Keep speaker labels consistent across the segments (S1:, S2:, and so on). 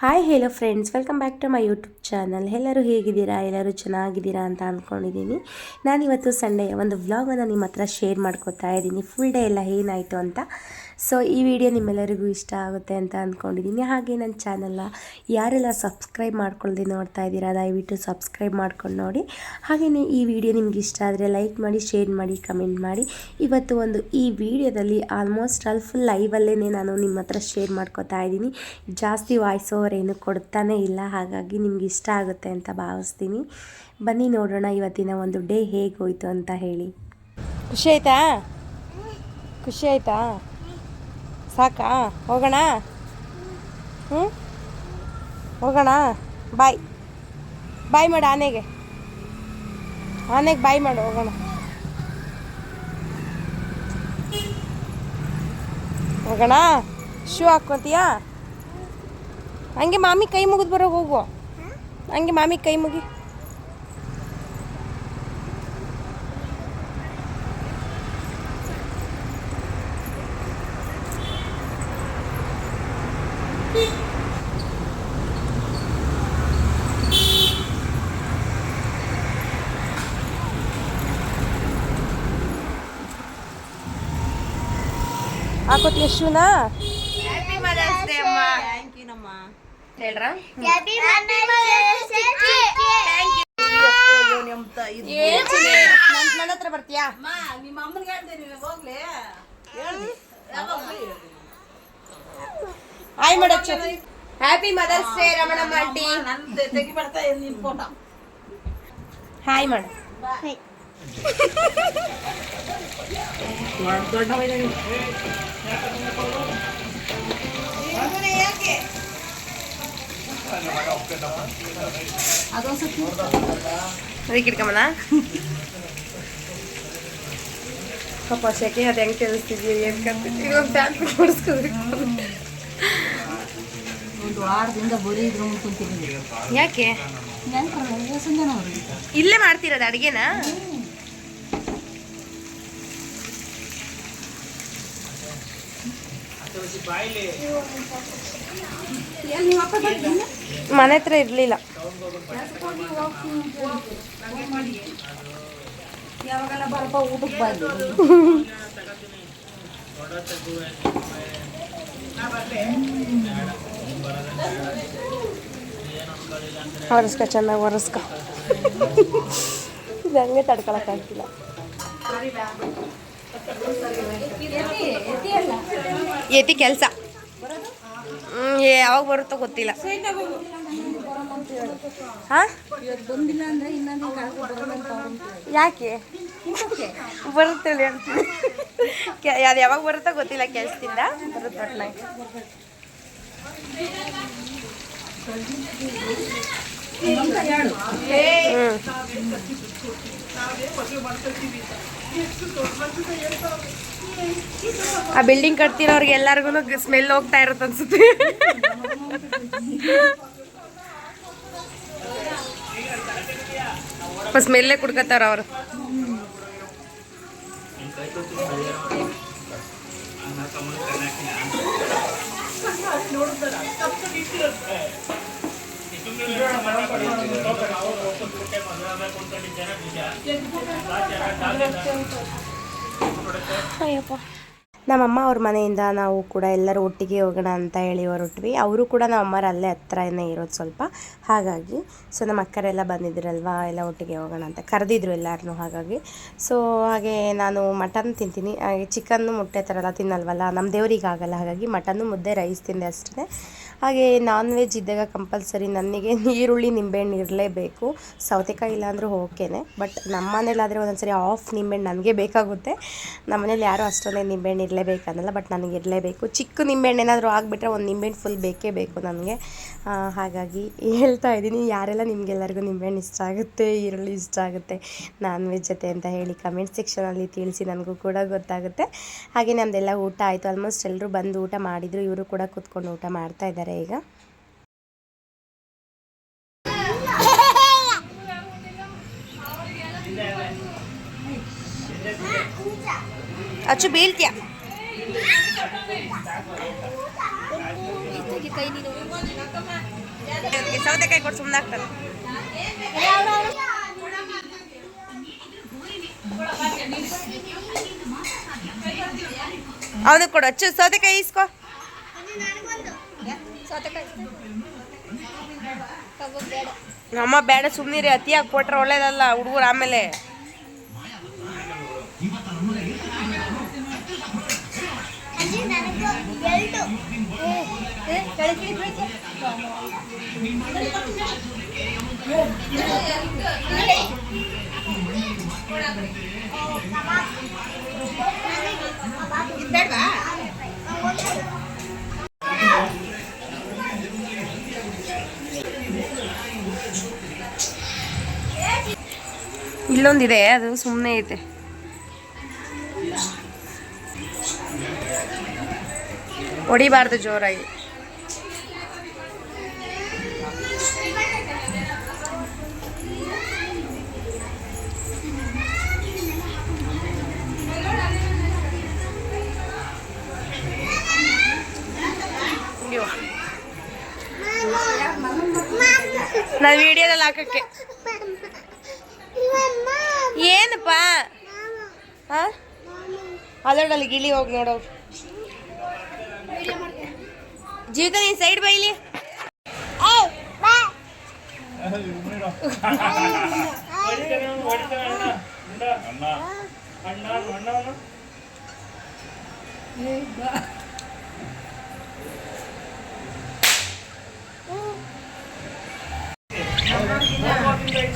S1: Hi hello friends welcome back to my YouTube channel ಎಲ್ಲರೂ ಹೇಗಿದ್ದೀರಾ? ಎಲ್ಲರೂ ಚೆನ್ನಾಗಿದ್ದೀರಾ ಅಂತ ಅಂದ್ಕೊಂಡಿದ್ದೀನಿ ನಾನಿವತ್ತು ಸಂಡೇ ಒಂದು ವ್ಲಾಗನ್ನು ನಿಮ್ಮ ಹತ್ರ ಶೇರ್ ಮಾಡ್ಕೊತಾ ಇದ್ದೀನಿ. ಫುಲ್ ಡೇ ಎಲ್ಲ ಏನಾಯಿತು ಅಂತ. ಸೊ ಈ ವಿಡಿಯೋ ನಿಮ್ಮೆಲ್ಲರಿಗೂ ಇಷ್ಟ ಆಗುತ್ತೆ ಅಂತ ಅಂದ್ಕೊಂಡಿದ್ದೀನಿ ಹಾಗೆ ನನ್ನ ಚಾನಲ್ನ ಯಾರೆಲ್ಲ ಸಬ್ಸ್ಕ್ರೈಬ್ ಮಾಡ್ಕೊಳ್ದೆ ನೋಡ್ತಾ ಇದ್ದೀರಾ, ದಯವಿಟ್ಟು ಸಬ್ಸ್ಕ್ರೈಬ್ ಮಾಡ್ಕೊಂಡು ನೋಡಿ. ಹಾಗೆಯೇ ಈ ವಿಡಿಯೋ ನಿಮ್ಗೆ ಇಷ್ಟ ಆದರೆ ಲೈಕ್ ಮಾಡಿ ಶೇರ್ ಮಾಡಿ ಕಮೆಂಟ್ ಮಾಡಿ. ಇವತ್ತು ಒಂದು ಈ ವಿಡಿಯೋದಲ್ಲಿ ಆಲ್ಮೋಸ್ಟ್ ಆಲ್ ಫುಲ್ ಲೈವಲ್ಲೇ ನಾನು ನಿಮ್ಮ ಹತ್ರ ಶೇರ್ ಮಾಡ್ಕೋತಾ ಇದ್ದೀನಿ. ಜಾಸ್ತಿ ವಾಯ್ಸ್ ಏನು ಕೊಡ್ತಾನೇ ಇಲ್ಲ, ಹಾಗಾಗಿ ನಿಮ್ಗೆ ಇಷ್ಟ ಆಗುತ್ತೆ ಅಂತ ಭಾವಿಸ್ತೀನಿ. ಬನ್ನಿ ನೋಡೋಣ ಇವತ್ತಿನ ಒಂದು ಡೇ ಹೇಗೆ ಹೋಯ್ತು ಅಂತ ಹೇಳಿ. ಖುಷಿ ಆಯ್ತಾ? ಖುಷಿ ಆಯ್ತಾ? ಸಾಕಾ? ಹೋಗೋಣ? ಹ್ಞೂ ಹೋಗೋಣ? ಬಾಯ್. ಬಾಯ್ ಮಾಡು ಆನೆಗೆ. ಆನೆಗೆ ಬಾಯ್ ಮಾಡು, ಹೋಗೋಣ. ಹೋಗೋಣ? ಶೂ ಹಾಕ್ಕೊತೀಯಾ? ಹಂಗೆ ಮಾಮಿ ಕೈ ಮುಗಿದು ಬರೋ ಹೋಗು ಹಂಗೆ ಮಾಮಿ ಕೈ ಮುಗಿ ಹಾಕೋತೀಯ ಶೂನಾ ಹೇಳ್ರ ನನ್ನ ಹತ್ರ ಬರ್ತೀಯಾ hi ಮಾಡಚ್ಚು happy mother's day Ramanamma aunty hi ಮಾಡ ಅದಕ್ಕೆ ಇಟ್ಕೊಂಬನ ಪಾಪ ಸೆಕೆ ಅದು ಹೆಂಗೆ ಕೇಳಿಸ್ತಿದ್ವಿ ಏನು ಕರ್ತಿದ್ವಿ ಇವಾಗ ಪ್ಯಾಂಟ್ ಕೊಡಿಸ್ಕೋಬೇಕು.
S2: ಒಂದು ವಾರದಿಂದ ಬರೀ ಇದ್ರ
S1: ಯಾಕೆ? ಇಲ್ಲೇ ಮಾಡ್ತಿರೋದು ಅಡುಗೆನಾ? ಮನೆ ಹತ್ರ ಇರಲಿಲ್ಲ. ಒರೆಸ್ಕ ಚೆನ್ನಾಗಿ ಒರೆಸ್ಕ ಇದು ಹಂಗೆ ತಡ್ಕೊಳಕ್ಕಾಗ್ತಿಲ್ಲ ಎತಿ ಕೆಲಸ. ಯಾವಾಗ ಬರುತ್ತೋ ಗೊತ್ತಿಲ್ಲ. ಹಾ? ಯಾಕೆ? ಬರುತ್ತೆ ಹೇಳಿ ಅಂತೀನಿ ಅದು ಯಾವಾಗ ಬರುತ್ತೋ ಗೊತ್ತಿಲ್ಲ ಕೆಲಸದಿಂದ. ಬರುತ್ತೆ ಆ ಬಿಲ್ಡಿಂಗ್ ಕಟ್ತಿರೋರ್ಗೆ ಎಲ್ಲಾರ್ಗು ಸ್ಮೆಲ್ ಹೋಗ್ತಾ ಇರುತ್ತೆ ಅನ್ಸುತ್ತೆ. ಸ್ಮೆಲ್ಲೇ ಕುಡ್ಕತ್ತಾರ ಅವರು. ಅಯ್ಯಪ್ಪ. ನಮ್ಮಮ್ಮ ಅವ್ರ ಮನೆಯಿಂದ ನಾವು ಕೂಡ ಎಲ್ಲರೂ ಒಟ್ಟಿಗೆ ಹೋಗೋಣ ಅಂತ ಹೇಳಿ ಹೊರಟ್ವಿ. ಅವರು ಕೂಡ ನಮ್ಮಮ್ಮರ ಅಲ್ಲೇ ಹತ್ರನೇ ಇರೋದು ಸ್ವಲ್ಪ. ಹಾಗಾಗಿ ಸೊ ನಮ್ಮ ಅಕ್ಕರೆಲ್ಲ ಬಂದಿದ್ರಲ್ವಾ, ಎಲ್ಲ ಒಟ್ಟಿಗೆ ಹೋಗೋಣ ಅಂತ ಕರೆದಿದ್ರು ಎಲ್ಲರನ್ನೂ ಹಾಗಾಗಿ. ಸೊ ಹಾಗೆ ನಾನು ಮಟನ್ ತಿಂತೀನಿ. ಹಾಗೆ ಚಿಕನ್ನು ಮೊಟ್ಟೆ ಥರ ಎಲ್ಲ ತಿನ್ನಲ್ವಲ್ಲ ನಮ್ಮ ದೇವ್ರಿಗೆ ಆಗಲ್ಲ. ಹಾಗಾಗಿ ಮಟನ್ನು ಮುದ್ದೆ ರೈಸ್ ತಿಂದೆ ಅಷ್ಟೇ. ಹಾಗೆ ನಾನ್ ವೆಜ್ ಇದ್ದಾಗ ಕಂಪಲ್ಸರಿ ನನಗೆ ಈರುಳ್ಳಿ, ನಿಂಬೆಹಣ್ಣು ಇರಲೇಬೇಕು. ಸೌತೆಕಾಯಿ ಇಲ್ಲಾಂದರೂ ಓಕೆನೆ. ಬಟ್ ನಮ್ಮ ಮನೇಲಾದರೆ ಒಂದೊಂದ್ಸರಿ ಆಫ್ ನಿಂಬೆಹಣ್ಣು ನನಗೆ ಬೇಕಾಗುತ್ತೆ. ನಮ್ಮ ಮನೇಲಿ ಯಾರೂ ಅಷ್ಟೊಂದೇ ನಿಂಬೆಹಣ್ಣು ಇರಲೇಬೇಕನ್ನಲ್ಲ ಬಟ್ ನನಗೆ ಇರಲೇಬೇಕು. ಚಿಕ್ಕ ನಿಂಬೆಹಣ್ಣು ಏನಾದರೂ ಆಗಿಬಿಟ್ರೆ ಒಂದು ನಿಂಬೆಹಣ್ಣು ಫುಲ್ ಬೇಕೇ ಬೇಕು ನನಗೆ. ಹಾಗಾಗಿ ಹೇಳ್ತಾ ಇದ್ದೀನಿ, ಯಾರೆಲ್ಲ ನಿಮಗೆಲ್ಲರಿಗೂ ನಿಂಬೆಹಣ್ಣು ಇಷ್ಟ ಆಗುತ್ತೆ, ಈರುಳ್ಳಿ ಇಷ್ಟ ಆಗುತ್ತೆ, ನಾನ್ ವೆಜ್ ಜೊತೆ ಅಂತ ಹೇಳಿ ಕಮೆಂಟ್ ಸೆಕ್ಷನಲ್ಲಿ ತಿಳಿಸಿ ನನಗೂ ಕೂಡ ಗೊತ್ತಾಗುತ್ತೆ. ಹಾಗೆ ನಮ್ಮದೆಲ್ಲ ಊಟ ಆಯಿತು ಆಲ್ಮೋಸ್ಟ್ ಎಲ್ಲರೂ ಬಂದು ಊಟ ಮಾಡಿದರು, ಇವರು ಕೂಡ ಕೂತ್ಕೊಂಡು ಊಟ ಮಾಡ್ತಾ ಇದ್ದಾರೆ ಈಗ. ಅಚ್ಚು, ಬೀಳ್ತೀಯ? ಸೌತೆಕಾಯಿ ಕೊಟ್ಟು ಸುಮ್ಮನೆ ಆಗ್ತದೆ ಅವನು ಕೊಡು, ಅಚ್ಚು, ಸೌತೆಕಾಯಿ ಇಸ್ಕೋ ಅಮ್ಮ ಬೇಡ ಸುಮ್ಮನಿರಿ ಅತಿಯಾಗಿ ಕೊಟ್ರೆ ಒಳ್ಳೇದಲ್ಲ, ಹುಡುಗರು ಆಮೇಲೆ. ಇಲ್ಲೊಂದಿದೆ ಅದು ಸುಮ್ಮನೆ ಐತೆ ಹೊಡಿಬಾರ್ದು ಜೋರಾಗಿ. ನಾನು ವಿಡಿಯೋದಲ್ಲಿ ಹಾಕಕ್ಕೆ. ಏನಪ್ಪ? ಹಾ ಅದರಲ್ಲಿ ಗಿಳಿ ಹೋಗಿ ನೋಡೋ ಜೀವಿತ ನೀನ್ ಸೈಡ್ ಬೈಲಿ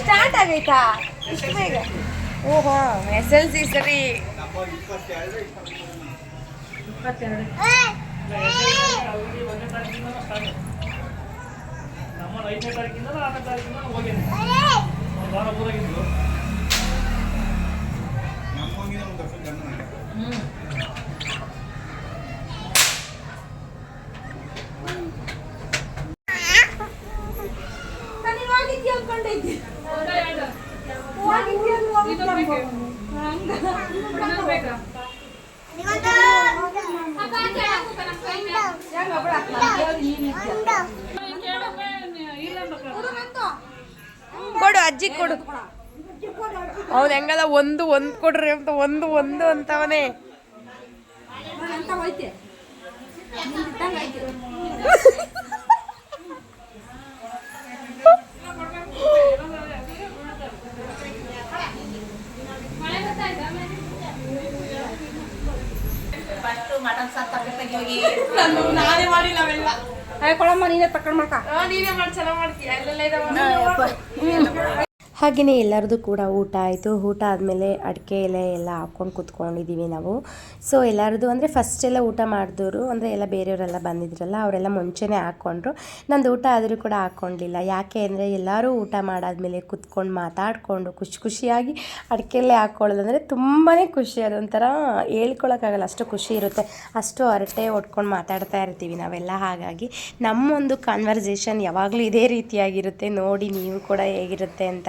S1: ಸ್ಟಾರ್ಟ್ ಆಗೈತಾ? ಇಷ್ಟು ಬೇಗ? ಓಹೋ ಎಸ್ ಎಲ್ ಸಿ ಸರಿ
S3: ನಮ್ಮ ಐದನೇ ತಾರೀಕಿಂದ ಆರನೇ ತಾರೀಕಿಂದ ಹೋಗಿದ್ದೀನಿ ಒಂದು ವಾರ ಊರಾಗಿದ್ದು
S1: ಕೊಡು ಅಜ್ಜಿ ಕೊಡು. ಅವ್ನು ಹೆಂಗಲ್ಲ ಒಂದು ಒಂದು ಕೊಡ್ರಿ ಅಂತ ಒಂದು ಒಂದು ಅಂತವನೇ.
S2: ಕೊಳಮ್ಮ ನೀನೇ ತಕೊಂಡ್ ಮಾಡ್ಕ.
S1: ಹಾಗೆಯೇ ಎಲ್ಲರದು ಕೂಡ ಊಟ ಆಯಿತು. ಊಟ ಆದಮೇಲೆ ಅಡಿಕೆ ಎಲೆ ಎಲ್ಲ ಹಾಕ್ಕೊಂಡು ಕುತ್ಕೊಂಡಿದ್ದೀವಿ ನಾವು. ಸೊ ಎಲ್ಲರದು ಅಂದರೆ ಫಸ್ಟ್ ಎಲ್ಲ ಊಟ ಮಾಡಿದವರು ಅಂದರೆ ಎಲ್ಲ ಬೇರೆಯವರೆಲ್ಲ ಬಂದಿದ್ರಲ್ಲ, ಅವರೆಲ್ಲ ಮುಂಚೆನೇ ಹಾಕ್ಕೊಂಡ್ರು ನಂದು ಊಟ ಆದರೂ ಕೂಡ ಹಾಕ್ಕೊಂಡಿಲ್ಲ ಯಾಕೆ ಅಂದರೆ ಎಲ್ಲರೂ ಊಟ ಮಾಡಾದಮೇಲೆ ಕುತ್ಕೊಂಡು ಮಾತಾಡಿಕೊಂಡು ಖುಷಿ ಖುಷಿಯಾಗಿ ಅಡಿಕೆ ಎಲೆ ಹಾಕ್ಕೊಳ್ಳೋದಂದರೆ ತುಂಬಾ ಖುಷಿ. ಅದೊಂಥರ ಹೇಳ್ಕೊಳಕ್ಕಾಗಲ್ಲ. ಅಷ್ಟು ಖುಷಿ ಇರುತ್ತೆ. ಅಷ್ಟು ಹರಟೆ ಒಡ್ಕೊಂಡು ಮಾತಾಡ್ತಾ ಇರ್ತೀವಿ ನಾವೆಲ್ಲ. ಹಾಗಾಗಿ ನಮ್ಮೊಂದು ಕಾನ್ವರ್ಸೇಷನ್ ಯಾವಾಗಲೂ ಇದೇ ರೀತಿಯಾಗಿರುತ್ತೆ. ನೋಡಿ ನೀವು ಕೂಡ ಹೇಗಿರುತ್ತೆ ಅಂತ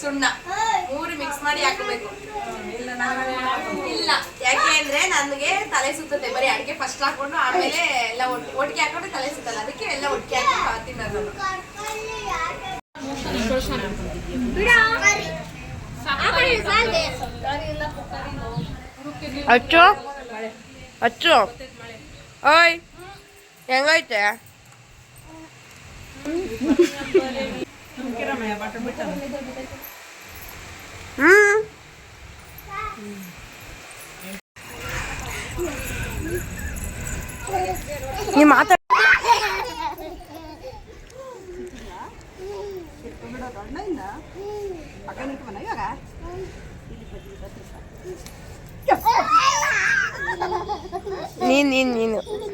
S1: ಸುಣ್ಣ. ಮೂರು ಮಿಕ್ಸ್ ಮಾಡಿ ಹಾಕಬೇಕು. ಇಲ್ಲ ಯಾಕೆ ಅಂದ್ರೆ ನನಗೆ ತಲೆ ಸುತ್ತುತ್ತೆ. ಬರೀ ಅಡಿಗೆ ಫಸ್ಟ್ ಹಾಕೊಂಡು ಆಮೇಲೆ ಎಲ್ಲ ಒಟ್- ಒಟ್ಟಿಗೆ ಹಾಕೊಂಡು ತಲೆ ಸುತ್ತಲ್ಲ. ಅದಕ್ಕೆ ಎಲ್ಲ ಒಟ್ಟಿಗೆ ಹಾಕೊಂಡು ತಿನ್ನೋದು ನಾನು. ಅಚ್ಚು. ಅಚ್ಚು. ಓಯ್ ಹೆಂಗೈತೆ? ಹ್ಮ್ ನೀ ಮಾತಾಡ ನೀನ್ ನೀನ್ ನೀನು.
S3: ಏನ್ ನೋಡಿಲ್ಲಿ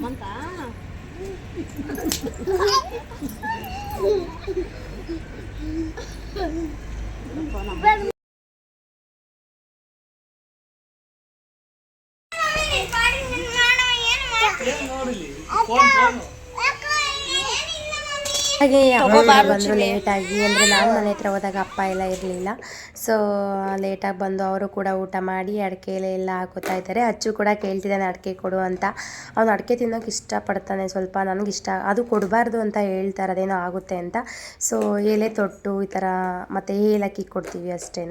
S3: 많다.
S1: ಹಾಗೆ ಅಪ್ಪ ಬಂದರು ಲೇಟಾಗಿ ಅಂದರೆ ನಾನು ಮನೆ ಹತ್ರ ಹೋದಾಗ ಅಪ್ಪ ಎಲ್ಲ ಇರಲಿಲ್ಲ. ಸೊ ಲೇಟಾಗಿ ಬಂದು ಅವರು ಕೂಡ ಊಟ ಮಾಡಿ ಅಡಿಕೆ ಎಲೆ ಎಲ್ಲ ಹಾಕೋತಾ ಇದ್ದಾರೆ. ಅಚ್ಚು ಕೂಡ ಕೇಳ್ತಿದ್ದಾನೆ ಅಡಿಕೆ ಕೊಡು ಅಂತ. ಅವನು ಅಡಿಕೆ ತಿನ್ನೋಕೆ ಇಷ್ಟಪಡ್ತಾನೆ ಸ್ವಲ್ಪ, ನನಗೆ ಇಷ್ಟ. ಅದು ಕೊಡಬಾರ್ದು ಅಂತ ಹೇಳ್ತಾರೆ, ಅದೇನೋ ಆಗುತ್ತೆ ಅಂತ. ಸೊ ಎಲೆ ತೊಟ್ಟು ಈ ಥರ ಮತ್ತು ಏಲಕ್ಕಿ ಕೊಡ್ತೀವಿ ಅಷ್ಟೇ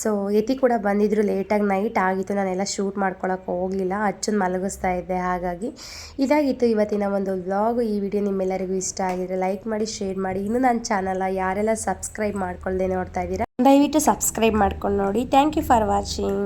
S1: ಸೊ ಯತಿ ಕೂಡ ಬಂದಿದ್ರು ಲೇಟಾಗಿ ನೈಟ್ ಆಗಿತ್ತು, ನಾನೆಲ್ಲ ಶೂಟ್ ಮಾಡ್ಕೊಳಕ್ಕೆ ಹೋಗಲಿಲ್ಲ. ಅಚ್ಚನ ಮಲಗಿಸ್ತಾ ಇದ್ದೆ, ಹಾಗಾಗಿ. ಇದಾಗಿತ್ತು ಇವತ್ತಿನ ಒಂದು ವ್ಲಾಗ್ ಈ ವಿಡಿಯೋ ನಿಮ್ಮೆಲ್ಲರಿಗೂ ಇಷ್ಟ ಆಗಿದ್ರೆ ಲೈಕ್ ಮಾಡಿ ಶೇರ್ ಮಾಡಿ. ಇನ್ನೂ ನನ್ನ ಚಾನಲ್ ಯಾರೆಲ್ಲ ಸಬ್ಸ್ಕ್ರೈಬ್ ಮಾಡ್ಕೊಳ್ದೆ ನೋಡ್ತಾ ಇದ್ದೀರಾ ದಯವಿಟ್ಟು ಸಬ್ಸ್ಕ್ರೈಬ್ ಮಾಡ್ಕೊಂಡು ನೋಡಿ. Thank you for watching